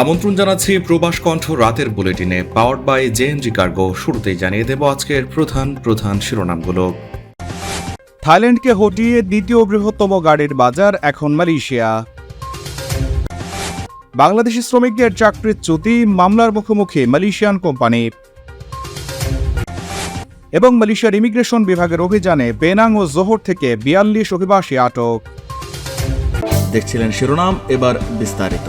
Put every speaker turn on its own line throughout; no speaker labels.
আমন্ত্রণ জানাচ্ছি প্রবাস কণ্ঠ রাতের বুলেটিনে পাওয়ার্ড বাই জেএনজি কার্গো শুরুতেই জানিয়ে দেব আজকের প্রধান প্রধান শিরোনামগুলো।
থাইল্যান্ডকে হটিয়ে দ্বিতীয় বৃহত্তম গাড়ির বাজার এখন মালয়েশিয়া। বাংলাদেশি শ্রমিকদের চাকরির চ্যুতি মামলার মুখোমুখি মালয়েশিয়ান কোম্পানি। এবং মালয়েশিয়ার ইমিগ্রেশন বিভাগের অভিযানে বেনাং ও জোহর থেকে বিয়াল্লিশ অভিবাসী আটক।
দেখছিলেন শিরোনাম এবার বিস্তারিত।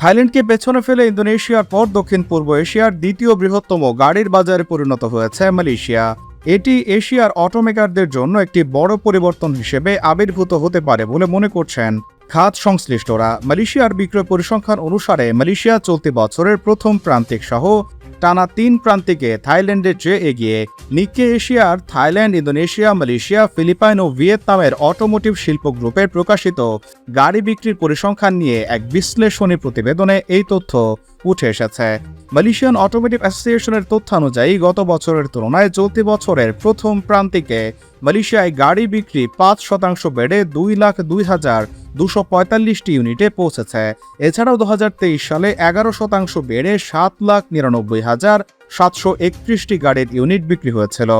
থাইল্যান্ডকে পেছনে ফেলে ইন্দোনেশিয়ার পর দক্ষিণ পূর্ব এশিয়ার দ্বিতীয় বৃহত্তম গাড়ির বাজারে পরিণত হয়েছে মালয়েশিয়া। এটি এশিয়ার অটোমেকারদের জন্য একটি বড় পরিবর্তন হিসেবে আবির্ভূত হতে পারে বলে মনে করছেন খাত সংশ্লিষ্টরা। মালয়েশিয়ার বিক্রয় পরিসংখ্যান অনুসারে মালয়েশিয়া চলতি বছরের প্রথম প্রান্তিক সহ টানা তিন প্রান্তিকে থাইল্যান্ডের চেয়ে এগিয়ে নিক্কে এশিয়ার থাইল্যান্ড, ইন্দোনেশিয়া, মালয়েশিয়া, ফিলিপাইন ও ভিয়েতনামের অটোমোটিভ শিল্প গ্রুপের প্রকাশিত গাড়ি বিক্রির পরিসংখ্যান নিয়ে এক বিশ্লেষণী প্রতিবেদনে এই তথ্য উঠে এসেছে। মালয়েশিয়ান অটোমোটিভ অ্যাসোসিয়েশনের তথ্যানুযায়ী গত বছরের তুলনায় চলতি বছরের প্রথম প্রান্তিকে মালয়েশিয়ায় গাড়ি বিক্রি পাঁচ শতাংশ বেড়ে দুই লাখ দুই হাজার দুশো পঁয়তাল্লিশটি ইউনিটে পৌঁছেছে। এছাড়াও দু হাজার তেইশ সালে এগারো শতাংশ বেড়ে সাত লাখ নিরানব্বই হাজার সাতশো একত্রিশটি গাড়ির ইউনিট বিক্রি হয়েছিল।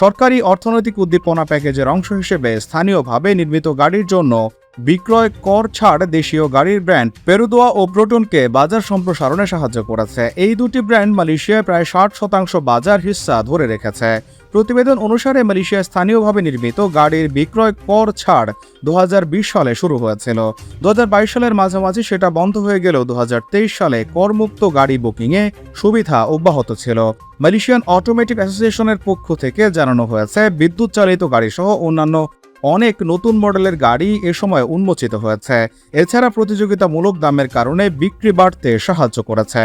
সরকারি অর্থনৈতিক উদ্দীপনা প্যাকেজের অংশ হিসেবে স্থানীয়ভাবে নির্মিত গাড়ির জন্য বিক্রয় কর ছাড় দেশীয় গাড়ির ব্র্যান্ড পেরুদোয়া ও প্রোটনকে বাজার সম্প্রসারণে সাহায্য করেছে। এই দুটি ব্র্যান্ড মালয়েশিয়ায় প্রায় ষাট শতাংশ বাজার হিস্সা ধরে রেখেছে। প্রতিবেদন অনুসারে মালয়েশিয়ায় স্থানীয়ভাবে নির্মিত গাড়ির বিক্রয় কর ছাড় দু হাজার বিশ সালে শুরু হয়েছিল। দু হাজার বাইশ সালের মাঝামাঝি সেটা বন্ধ হয়ে গেলেও দু হাজার তেইশ সালে করমুক্ত গাড়ি বুকিংয়ে সুবিধা অব্যাহত ছিল। মালয়েশিয়ান অটোমেটিক অ্যাসোসিয়েশনের পক্ষ থেকে জানানো হয়েছে বিদ্যুৎ চালিত গাড়ি সহ অন্যান্য অনেক নতুন মডেলের গাড়ি এ সময় উন্মোচিত হয়েছে। এছাড়া প্রতিযোগিতামূলক দামের কারণে বিক্রি বাড়তে সাহায্য করেছে।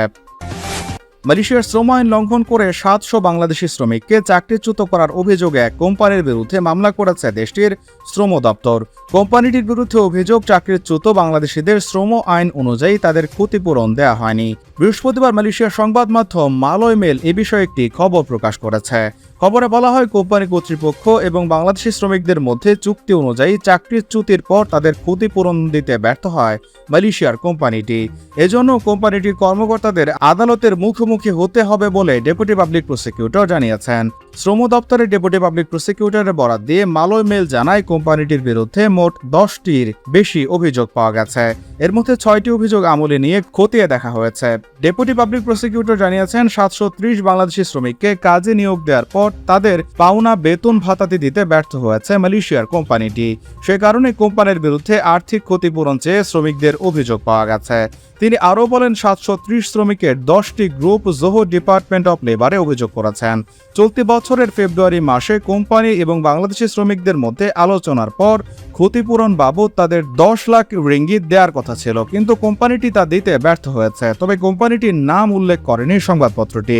মালয়েশিয়ার শ্রম আইন লঙ্ঘন করে সাতশো বাংলাদেশি শ্রমিককে চাকরিচ্যুত করার অভিযোগে এক কোম্পানির বিরুদ্ধে মামলা করেছে দেশটির শ্রম দপ্তর। কোম্পানিটির বিরুদ্ধে অভিযোগ, চাকরিচ্যুত বাংলাদেশিদের শ্রম আইন অনুযায়ী তাদের ক্ষতিপূরণ দেওয়া হয়নি। বৃহস্পতিবার মালয়েশিয়ার সংবাদ মাধ্যম মালয় মেল এ বিষয়ে একটি খবর প্রকাশ করেছে। খবরে বলা হয়, কোম্পানি কর্তৃপক্ষ এবং বাংলাদেশি শ্রমিকদের মধ্যে চুক্তি অনুযায়ী চাকরির চ্যুতির পর তাদের ক্ষতিপূরণ দিতে ব্যর্থ হয় মালয়েশিয়ার কোম্পানিটি। এজন্য কোম্পানিটির কর্মকর্তাদের আদালতের মুখোমুখি হতে হবে বলে ডেপুটি পাবলিক প্রসিকিউটর জানিয়েছেন। শ্রম দপ্তরের ডেপুটি পাবলিক প্রসিকিউটরের বরাত দিয়ে মালয় মেল জানায়, কোম্পানিটির বিরুদ্ধে মোট দশটির বেশি অভিযোগ পাওয়া গেছে। এর মধ্যে ছয়টি অভিযোগ আমলে নিয়ে খতিয়ে দেখা হয়েছে। ডেপুটি পাবলিক প্রসিকিউটর জানিয়েছেন, সাতশো ত্রিশ বাংলাদেশি শ্রমিককে কাজে নিয়োগ দেওয়ার পর তাদের পাওনা বেতন ভাতাতি দিতে ব্যর্থ হয়েছে মালয়েশিয়ার কোম্পানিটি। সে কারণে কোম্পানির বিরুদ্ধে আর্থিক ক্ষতিপূরণ চেয়ে শ্রমিকদের অভিযোগ পাওয়া গেছে। তিনি আরও বলেন, সাতশো ত্রিশ শ্রমিকের দশটি গ্রুপ জোহো ডিপার্টমেন্ট অফ লেবারে অভিযোগ করেছেন। চলতি বছরের ফেব্রুয়ারি মাসে কোম্পানি এবং বাংলাদেশি শ্রমিকদের মধ্যে আলোচনার পর ক্ষতিপূরণ বাবদ তাদের দশ লাখ রিঙ্গিত দেওয়ার কথা ছিল, কিন্তু কোম্পানিটি তা দিতে ব্যর্থ হয়েছে। তবে কোম্পানিটির নাম উল্লেখ করেনি সংবাদপত্রটি।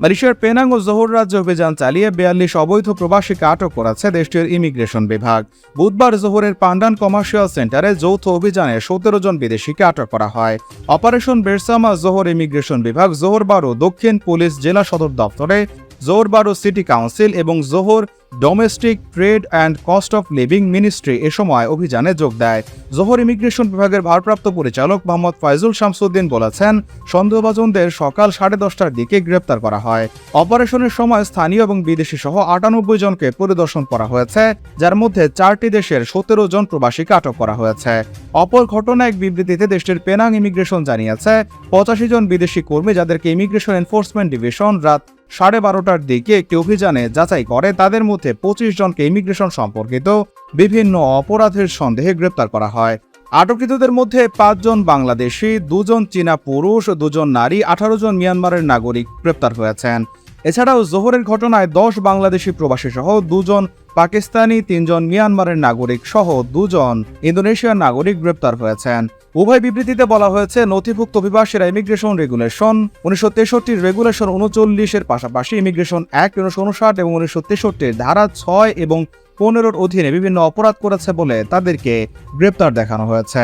মালয়েশিয়ার পেনাং ও জোহর রাজ্যে অভিযান চালিয়ে বিয়াল্লিশ অবৈধ প্রবাসীকে আটক করেছে দেশটির ইমিগ্রেশন বিভাগ। বুধবার জোহরের পান্ডান কমার্শিয়াল সেন্টারে যৌথ অভিযানে সতেরো জন বিদেশিকে আটক করা হয়। অপারেশন বেরসামা জোহর ইমিগ্রেশন বিভাগ জোহরবার ও দক্ষিণ পুলিশ জেলা সদর দপ্তরে জোহর বারো সিটি কাউন্সিল এবং Johor domestic trade and cost of living ministry এ সময় অভিযানে যোগ দেয়। জোহর ইমিগ্রেশন বিভাগের ভারপ্রাপ্ত পরিচালক মোহাম্মদ ফাইজুল শামসুদ্দিন বলেছেন, সন্দেহভাজনদের সকাল সাড়ে দশটার দিকে গ্রেপ্তার করা হয়। অপারেশনের সময় স্থানীয় এবং বিদেশি সহ আটানব্বই জনকে পরিদর্শন করা হয়েছে, যার মধ্যে চারটি দেশের সতেরো জন প্রবাসীকে আটক করা হয়েছে। অপর ঘটনা এক বিবৃতিতে দেশটির পেনাং ইমিগ্রেশন জানিয়েছে, পঁচাশি জন বিদেশি কর্মী যাদেরকে ইমিগ্রেশন এনফোর্সমেন্ট ডিভিশন রাত সাড়ে বারোটার দিকে একটি অভিযানে যাচাই করে, তাদের মধ্যে পঁচিশ জনকে ইমিগ্রেশন সম্পর্কিত বিভিন্ন অপরাধের সন্দেহে গ্রেপ্তার করা হয়। আটককৃতদের মধ্যে পাঁচজন বাংলাদেশি, দুজন চীনা পুরুষ, দুজন নারী, আঠারো জন মিয়ানমারের নাগরিক গ্রেপ্তার হয়েছেন। এছাড়াও জোহরের ঘটনায় দশ বাংলাদেশি প্রবাসী সহ দুজন পাকিস্তানি, তিনজন মিয়ানমারের নাগরিক সহ দুজন ইন্দোনেশিয়ার নাগরিক গ্রেপ্তার হয়েছেন। উভয় বিবৃতিতে বলা হয়েছে, নথিভুক্ত অভিবাসীরা ইমিগ্রেশন রেগুলেশন উনিশশো তেষট্টির রেগুলেশন উনচল্লিশের পাশাপাশি ইমিগ্রেশন অ্যাক্ট উনিশশো উনষাট এবং উনিশশো তেষট্টির ধারা ছয় এবং পনেরোর অধীনে বিভিন্ন অপরাধ করেছে বলে তাদেরকে গ্রেপ্তার দেখানো হয়েছে।